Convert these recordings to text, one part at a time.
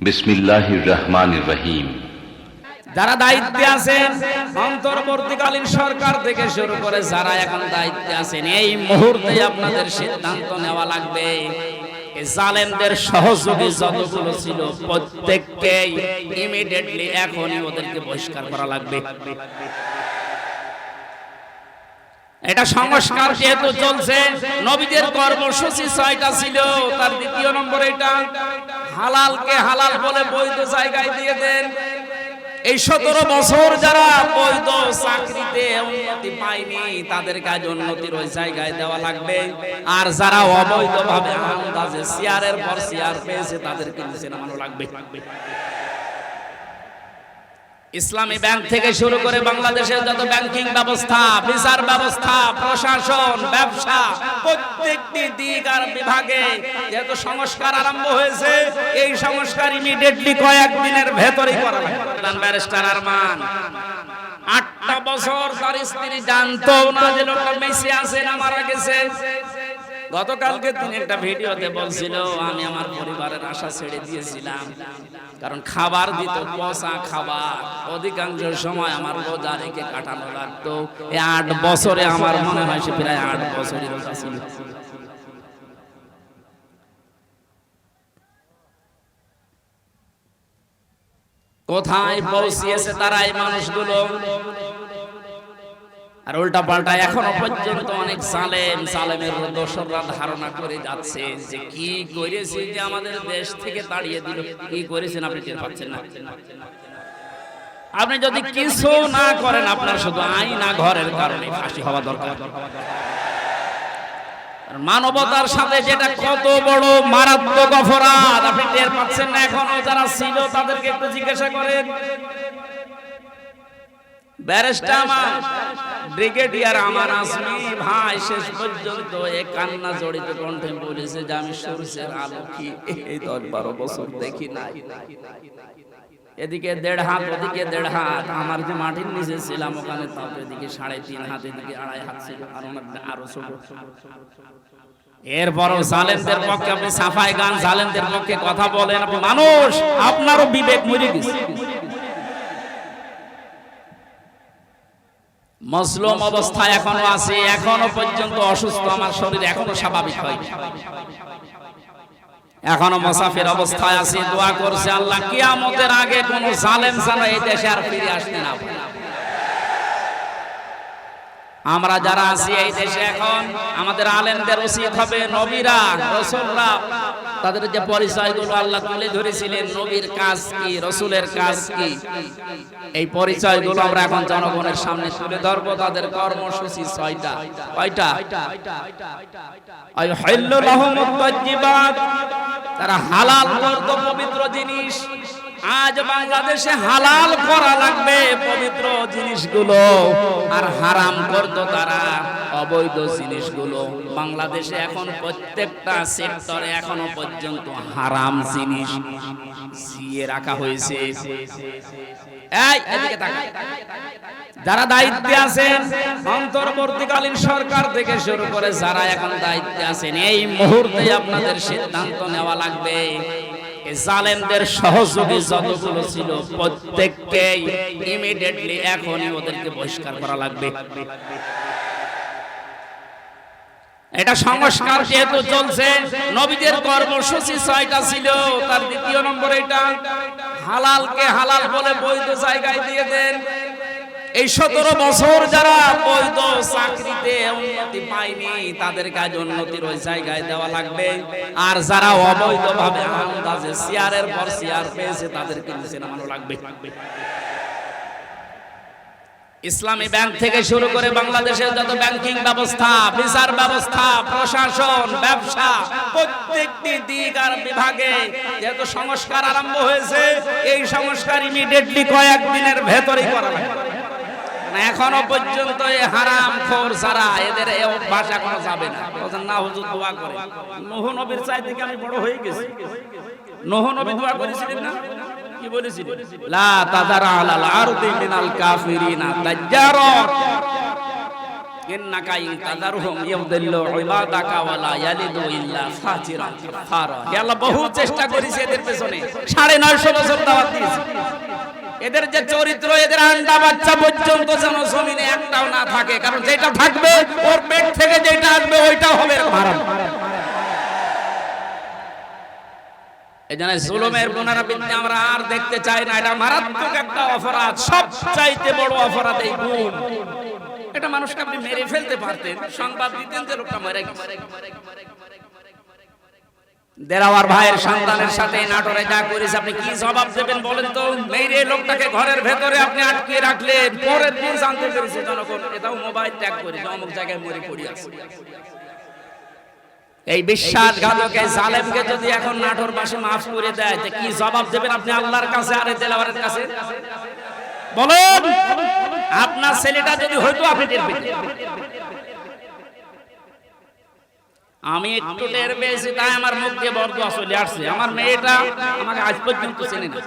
বিসমিল্লাহির রহমানির রহিম। যারা দায়িত্বে আছেন, অন্তর্বর্তীকালীন সরকার থেকে শুরু করে যারা এখন দায়িত্বে আছেন, এই মুহূর্তে আপনাদের সিদ্ধান্ত নেওয়া লাগবে। জালেমদের সহযোগী যতগুলো ছিল ইমিডিয়েটলি এখনই ওদেরকে বহিষ্কার করা লাগবে। এটা সংস্কার যেহেতু চলছে নবীদের কর্মসূচি ছয়টা ছিল তার দ্বিতীয় নম্বর এটা হালালকে হালাল বলে বৈধ জায়গায় দিয়ে দেন। এই সতেরো বছর যারা বৈধ চাকরিতে উন্নতি পায়নি তাদের কাজ উন্নতির ওই জায়গায় দেওয়া লাগবে। আর যারা অবৈধভাবে আন্দাজে চেয়ারের পর চেয়ার পেয়েছে তাদেরকে নিচে নামানো লাগবে। ইসলামী ব্যাংক থেকে শুরু করে বাংলাদেশের যত ব্যাংকিং ব্যবস্থা, বিচার ব্যবস্থা, প্রশাসন, ব্যবসা, প্রত্যেকটি দিক আর বিভাগে যেহেতু সংস্কার আরম্ভ হয়েছে, এই সংস্কার ইমিডিয়েটলি কয়েকদিনের ভেতরেই করা লাগবে। ব্যারিস্টার আরমান, আটটা বছর তার স্ত্রী জানতো না যে লোকটা মেসে আছে না মারা গেছে। গতকালকে তিনি একটা ভিডিওতে বলছিল আমি আমার পরিবারের আশা ছেড়ে দিয়েছিলাম। কারণ খাবার দিত পচা খাবার। অধিকাংশ সময় আমার রোজা রেখে কাটানো লাগতো। এই আট বছরে আমার মনে হয় সে প্রায় আট বছরই রোজা ছিল কোথায় পৌঁছিয়েছে তারা এই মানুষগুলো? আর উল্টা পাল্টা এখনও পর্যন্ত অনেক সালেম সালেমের দোসররা ধারণা করে যাচ্ছে যে কি করেছি যে আমাদের দেশ থেকে তাড়িয়ে দিল কি করেছেন আপনি টের পাচ্ছেন না? আপনি যদি কিছু না করেন আপনার শুধু আইনা ঘরের কারণে ফাঁসি হওয়া দরকার। মানবতার সাথে যেটা কত বড় মারাত্মক অপরাধ আপনি টের পাচ্ছেন না এখনও? যারা ছিল তাদেরকে একটু জিজ্ঞাসা করেন। আমার যে মাটির নিচে ছিলাম, ওখানে এদিকে সাড়ে তিন হাত, এদিকে আড়াই হাত ছিল, আর এরপরও জালেমদের পক্ষে আপনি সাফাই গান, জালেমদের পক্ষে কথা বলেন মানুষ, আপনারও বিবেক মরে গেছে। মজলুম অবস্থায় এখনও আছে, এখনও পর্যন্ত অসুস্থ, আমার শরীর এখনও স্বাভাবিক হয় এখনও মুসাফির অবস্থায় আছে, দোয়া করছে আল্লাহ, কিয়ামতের আগে কোন জালেম যেন এই দেশে আর ফিরে আসতে না। আমরা যারা আছি এই দেশে এখন, আমাদের আলেমদের উচিত হবে নবীরা, রসুলরা। তাদের যে পরিচয়গুলো আল্লাহ তুলে ধরেছিলেন, নবীর কাজ কি, রসুলের কাজ কি, এই পরিচয়গুলো আমরা এখন জনগণের সামনে তুলে ধরবো। তাদের কর্মসূচি ছয়টা। কয়টা? তারা হালাল পবিত্র জিনিস। আজ বাংলাদেশে হালাল করা লাগবে পবিত্র জিনিসগুলো। আর হারাম করতো তারা অবৈধ জিনিসগুলো। বাংলাদেশে এখন প্রত্যেকটা সেক্টরে এখনও পর্যন্ত হারাম জিনিস জিয়ে রাখা হয়েছে। যারা দায়িত্বে আছেন, অন্তর্বর্তীকালীন সরকার থেকে শুরু করে যারা এখন দায়িত্বে আছেন, এই মুহূর্তে আপনাদের সিদ্ধান্ত নেওয়া লাগবে। জালেমদের সহযোগী যতগুলো ছিল, প্রত্যেককে ইমিডিয়েটলি এখনই ওদেরকে বহিষ্কার করা লাগবে। এটা সংস্কার যেহেতু চলছে, নবীদের কর্মসূচি ছয়টা ছিল, তার দ্বিতীয় নম্বর এটা, হালালকে হালাল বলে বৈধ জায়গায় দিয়ে দেন এই সতেরো বছর যারা বৈধ চাকরিতে উন্নতি পায়নি তাদের কাজ উন্নতির ওই জায়গায় দেওয়া লাগবে। আর যারা অবৈধ ভাবে আন্দাজে চেয়ারের পর চেয়ার পেয়েছে তাদেরকে নিচে নামানো লাগবে। ইসলামী ব্যাংক থেকে শুরু করে বাংলাদেশের যত ব্যাংকিং ব্যবস্থা বিচার ব্যবস্থা প্রশাসন ব্যবসা প্রত্যেকটি দিক আর বিভাগে যেহেতু সংস্কার আরম্ভ হয়েছে এই সংস্কার ইমিডিয়েটলি কয়েকদিনের ভেতরেই করা না, এখনও পর্যন্ত এই হারাম খোর ছাড়া এদের এই অভ্যাস এখনও যাবে না। বলছেন, না, হুজুর, দোয়া করে নহ নবীর চাই থেকে আমি বড় হয়ে গেছি? নহ নবী দোয়া করেছিলেন না? বহু চেষ্টা এদের পেছনে। সাড়ে নয়শো বছর দাওয়াত এদের যে চরিত্র, এদের আন্ডা বাচ্চা পর্যন্ত যেন জমিনে একটাও না থাকে, কারণ যেটা থাকবে, ওর পেট থেকে যেটা আসবে, ওইটাও হবে আমরা আর দেখতে চাই না। এটা মারাত্মক একটা অপরাধ বড় অপরাধ এই এটা মানুষকে আপনি মেরে ফেলতে পারতেন, সংবাদ দিতেন যে লোকটা মরে গেছে। দেরাওয়ার ভাইয়ের সন্তানের সাথে নাটোরে যা করেছে, আপনি কি জবাব দেবেন বলেন তো? মেরে লোকটাকে ঘরের ভেতরে আপনি আটকে রাখলেন পরের দিন জানতে পেরেছে জনগণ, এটাও মোবাইল ট্যাগ করে অমুক জায়গায় মরে পড়ে আছে। এই বিশ্বাসঘাতকে, জালেমকে যদি এখন নাটোর পাশে মাফ করে দেয় কি জবাব দেবেন আপনি আল্লাহর কাছে আরে দেলাওয়ারের কাছে? বলেন, আপনার ছেলেটা যদি হয়তো আপনি পেতেন। আমি একটু টের পেয়েছি তাই আমার মুখ দিয়ে বর্গ চলে আসছে। আমার মেয়েটা আমাকে আজ পর্যন্ত চেনে না।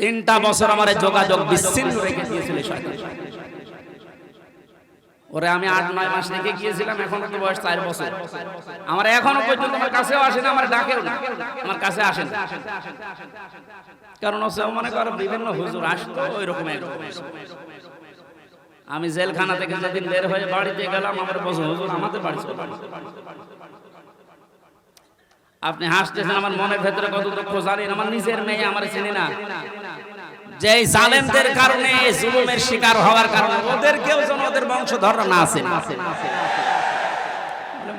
তিনটা বছর আমার যোগাযোগ বিচ্ছিন্ন রেখে দিয়েছিল ওরে আমি আট নয় মাস রেখে গিয়েছিলাম এখন তো বয়স চার বছর। আমার এখনও পর্যন্ত আমার কাছেও আসে না আমার ডাকেও না। আমার কাছে আসে না। কারণ হচ্ছে ও মনে করো বিভিন্ন হুজুর আসতো ওই রকম একরকম আমি জেলখানা থেকে যেদিন বের হয়ে বাড়িতে গেলাম, আমার বসে, হুজুর, আমাদের বাড়ি আপনি হাসতেছেন, আমার মনের ভেতরে কত দুঃখ, জানেন, আমার নিজের মেয়ে আমার চিনি না। যে জালেমদের কারণে জুলুমের শিকার হওয়ার কারণে ওদের কেউ যেন ওদের বংশধররা না আছে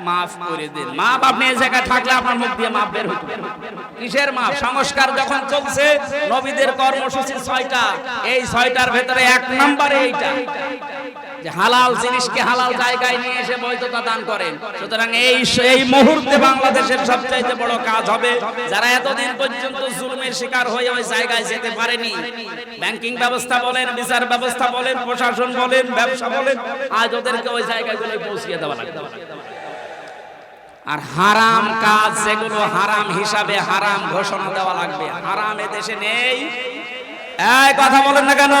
মাফ করে দিন। আপনি এই জায়গায় থাকলে আপনার মুখ দিয়ে মাপ বের হতো। কিসের মাপ? সংস্কার যখন চলছে, নবীদের কর্মসূচি ছয়টা। এই ছয়টার ভেতরে এক নম্বরে এইটা। হালাল জিনিসকে হালাল জায়গায় নিয়ে এসে বৈধতা দান করেন। সুতরাং এই এই মুহূর্তে বাংলাদেশের সবচাইতে বড় কাজ হবে, যারা এতদিন পর্যন্ত জুলুমের শিকার হয়ে ওই জায়গায় যেতে পারেনি। ব্যাংকিং ব্যবস্থা বলেন, বিচার ব্যবস্থা বলেন, প্রশাসন বলেন, ব্যবসা বলেন, আজ ওদেরকে ওই জায়গাগুলো পৌঁছিয়ে দেওয়া লাগবে। আর হারাম কাজ যেগুলো হারাম হিসাবে হারাম ঘোষণা দেওয়া লাগবে। হারাম দেশে নেই। এই কথা বলেন না কেন?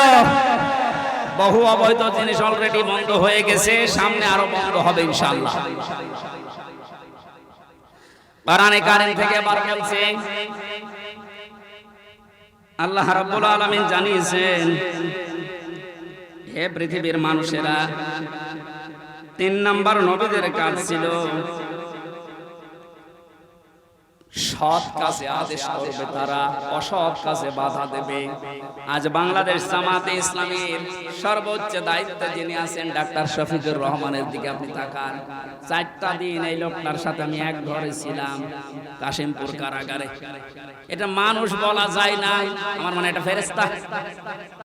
বহু অবৈধ জিনিস অলরেডি বন্ধ হয়ে গেছে, সামনে আরও বন্ধ হবে ইনশাআল্লাহ। কোরআনে কারিম থেকে বার বলছে, আল্লাহ রাব্বুল আলামিন জানিয়েছেন, হে পৃথিবীর মানুষেরা, তিন নাম্বার নবীদের কাজ ছিল সৎ কাজে তারা, অসৎ কাজে বাধা দেবে। আজ বাংলাদেশ জামাতে ইসলামীর সর্বোচ্চ দায়িত্বে ডাক্তার শফিকুর রহমানের দিকে আপনি দিন সাথে আমি এক ছিলাম, কাশিমপুর কারাগারে। এটা মানুষ বলা যায় না, আমার মনে এটা ফেরেস্তা